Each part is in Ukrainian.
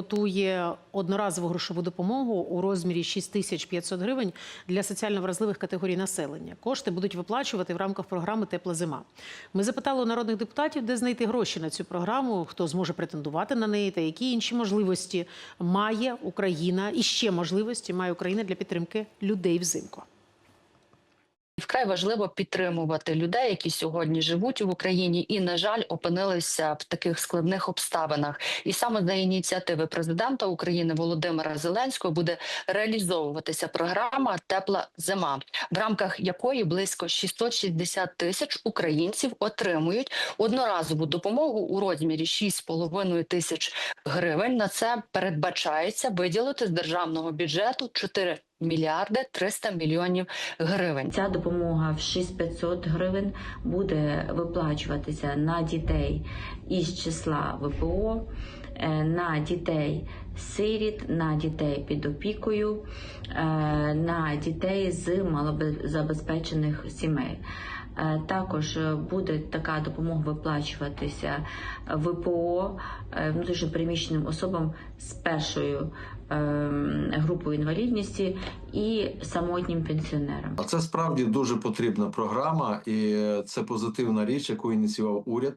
Готує одноразову грошову допомогу у розмірі 6500 гривень для соціально вразливих категорій населення. Кошти будуть виплачувати в рамках програми Тепла зима. Ми запитали у народних депутатів, де знайти гроші на цю програму, хто зможе претендувати на неї, та які інші можливості має Україна і ще можливості має Україна для підтримки людей взимку. Вкрай важливо підтримувати людей, які сьогодні живуть в Україні, і на жаль, опинилися в таких складних обставинах. І саме за ініціативи президента України Володимира Зеленського буде реалізовуватися програма Тепла зима, в рамках якої близько 660 тисяч українців отримують одноразову допомогу у розмірі 6,5 тисяч гривень. На це передбачається виділити з державного бюджету 4 мільярди 300 мільйонів гривень. Ця допомога в 6500 гривень буде виплачуватися на дітей із числа ВПО, на дітей сиріт, на дітей під опікою, е, на дітей з малозабезпечених сімей. Е, Також е, буде така допомога виплачуватися ВПО е, внутрішньопереміщеним особам з першою ем, групою інвалідності і самотнім пенсіонерам. Це справді дуже потрібна програма, і е, це позитивна річ, яку ініціював уряд.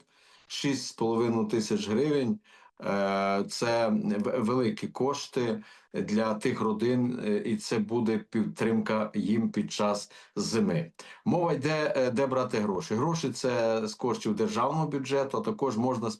6,5 тисяч гривень. Е, Це великі кошти для тих родин, е, і це буде підтримка їм під час зими. Мова йде, е, де брати гроші. Гроші це з коштів державного бюджету. а Також можна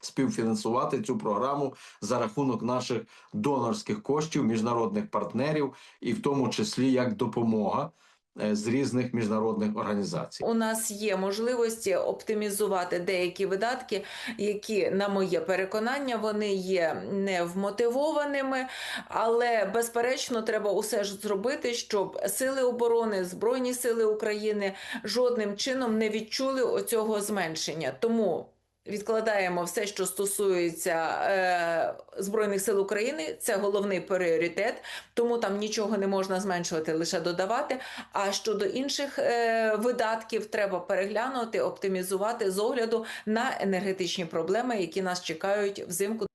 співфінансувати цю програму за рахунок наших донорських коштів, міжнародних партнерів, і в тому числі як допомога з різних міжнародних організацій. У нас є можливості оптимізувати деякі видатки, які, на моє переконання, вони є невмотивованими, але безперечно треба усе ж зробити, щоб сили оборони, збройні сили України жодним чином не відчули оцього зменшення. Тому. Відкладаємо все, що стосується е, Збройних сил України. Це головний пріоритет, тому там нічого не можна зменшувати, лише додавати. А щодо інших е, видатків, треба переглянути, оптимізувати з огляду на енергетичні проблеми, які нас чекають взимку.